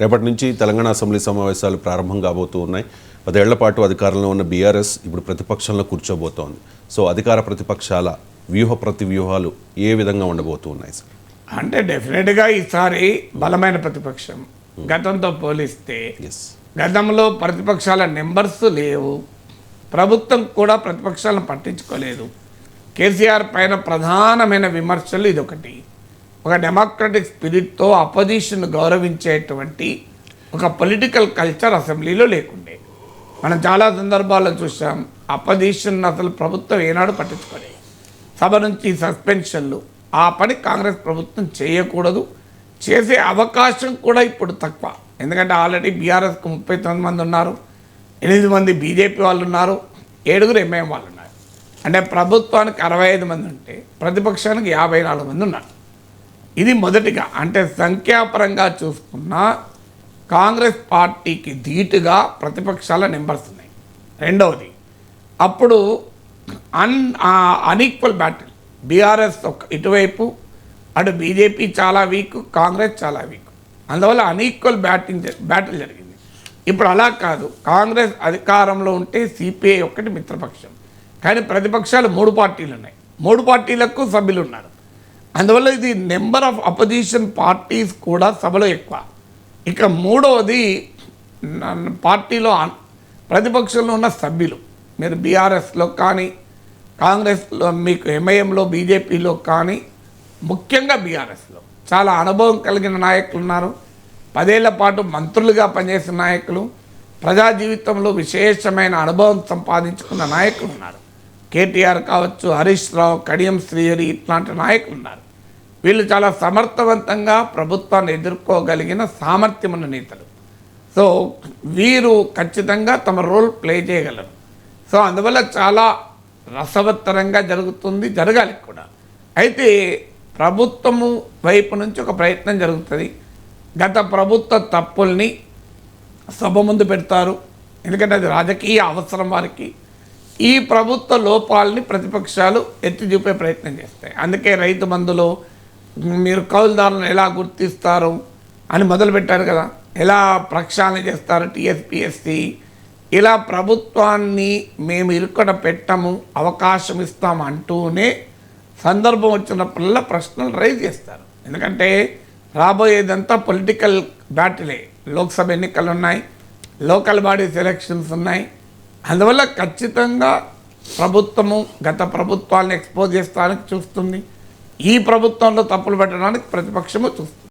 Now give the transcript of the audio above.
రేపటి నుంచి తెలంగాణ అసెంబ్లీ సమావేశాలు ప్రారంభం కాబోతూ ఉన్నాయి. పదేళ్ళ పాటు అధికారంలో ఉన్న బీఆర్ఎస్ ఇప్పుడు ప్రతిపక్షంలో కూర్చోబోతోంది. సో అధికార ప్రతిపక్షాల వ్యూహ ప్రతి వ్యూహాలు ఏ విధంగా ఉండబోతూ ఉన్నాయి సార్? అంటే డెఫినెట్గా ఈసారి బలమైన ప్రతిపక్షం. గతంతో పోలిస్తే గతంలో ప్రతిపక్షాల నెంబర్స్ లేవు. ప్రభుత్వం కూడా ప్రతిపక్షాలను పట్టించుకోలేదు. కేసీఆర్ పైన ప్రధానమైన విమర్శలు ఇదొకటి. ఒక డెమోక్రటిక్ స్పిరిట్తో అపోజిషన్ను గౌరవించేటువంటి ఒక పొలిటికల్ కల్చర్ అసెంబ్లీలో లేకుండే. మనం చాలా సందర్భాల్లో చూసాం అపోజిషన్ అసలు ప్రభుత్వం ఏనాడు పట్టించుకోలేదు. సభ నుంచి సస్పెన్షన్లు ఆ పని కాంగ్రెస్ ప్రభుత్వం చేయకూడదు చేసే అవకాశం కూడా ఇప్పుడు తక్కువ. ఎందుకంటే ఆల్రెడీ బీఆర్ఎస్కు ముప్పై తొమ్మిది మంది ఉన్నారు ఎనిమిది మంది బీజేపీ వాళ్ళు ఉన్నారు ఏడుగురు ఎంఐఎం వాళ్ళు ఉన్నారు. అంటే ప్రభుత్వానికి అరవై ఐదు మంది ఉంటే ప్రతిపక్షానికి యాభై నాలుగు మంది ఉన్నారు. ఇది మొదటిగా అంటే సంఖ్యాపరంగా చూసుకున్నా కాంగ్రెస్ పార్టీకి ధీటుగా ప్రతిపక్షాల నెంబర్స్ ఉన్నాయి. రెండవది అప్పుడు అన్ అన్ఈక్వల్ బ్యాటిల్ బీఆర్ఎస్ ఒక ఇటువైపు అటు బీజేపీ చాలా వీక్ కాంగ్రెస్ చాలా వీక్. అందువల్ల అన్ఈక్వల్ బ్యాటింగ్ బ్యాటిల్ జరిగింది. ఇప్పుడు అలా కాదు కాంగ్రెస్ అధికారంలో ఉంటే సిపిఐ ఒక్కటి మిత్రపక్షం. కానీ ప్రతిపక్షాలు మూడు పార్టీలు ఉన్నాయి. మూడు పార్టీలకు సభ్యులు ఉన్నారు. అందువల్ల ఇది నెంబర్ ఆఫ్ అపోజిషన్ పార్టీస్ కూడా సభలో ఎక్కువ. ఇక మూడవది పార్టీలో ప్రతిపక్షంలో ఉన్న సభ్యులు. మీరు బీఆర్ఎస్లో కానీ కాంగ్రెస్లో మీకు ఎంఐఎంలో బీజేపీలో కానీ ముఖ్యంగా బీఆర్ఎస్లో. చాలా అనుభవం కలిగిన నాయకులు ఉన్నారు. పదేళ్ళ పాటు మంత్రులుగా పనిచేసిన నాయకులు ప్రజా జీవితంలో విశేషమైన అనుభవం సంపాదించుకున్న నాయకులు ఉన్నారు. కేటీఆర్ కావచ్చు హరీష్ రావు కడియం శ్రీహరి ఇట్లాంటి నాయకులు ఉన్నారు. వీళ్ళు చాలా సమర్థవంతంగా ప్రభుత్వాన్ని ఎదుర్కోగలిగిన సామర్థ్యం ఉన్న నేతలు. సో వీరు ఖచ్చితంగా తమ రోల్ ప్లే చేయగలరు. సో అందువల్ల చాలా రసవత్తరంగా జరుగుతుంది జరగాలి కూడా. అయితే ప్రభుత్వము వైపు నుంచి ఒక ప్రయత్నం జరుగుతుంది. గత ప్రభుత్వ తప్పుల్ని సభ ముందు పెడతారు. ఎందుకంటే అది రాజకీయ అవసరం వారికి. ఈ ప్రభుత్వ లోపాలని ప్రతిపక్షాలు ఎత్తి చూపే ప్రయత్నం చేస్తాయి. అందుకే రైతు బంధులో మీరు కౌలుదారులను ఎలా గుర్తిస్తారు అని మొదలుపెట్టారు కదా. ఎలా ప్రక్షాళన చేస్తారు టీఎస్పిఎస్సి ఇలా ప్రభుత్వాన్ని మేము ఇరుకడ పెట్టము అవకాశం ఇస్తాం అంటూనే సందర్భం వచ్చినప్పుడల్లా ప్రశ్నలు రైజ్ చేస్తారు. ఎందుకంటే రాబోయేదంతా పొలిటికల్ బ్యాటిలే. లోక్సభ ఎన్నికలు ఉన్నాయి లోకల్ బాడీస్ ఎలక్షన్స్ ఉన్నాయి అందువల్ల ఖచ్చితంగా ప్రభుత్వము గత ప్రభుత్వాలను ఎక్స్పోజ్ చేస్తానికి చూస్తుంది. ఈ ప్రభుత్వంలో తప్పులు పెట్టడానికి ప్రతిపక్షము చూస్తుంది.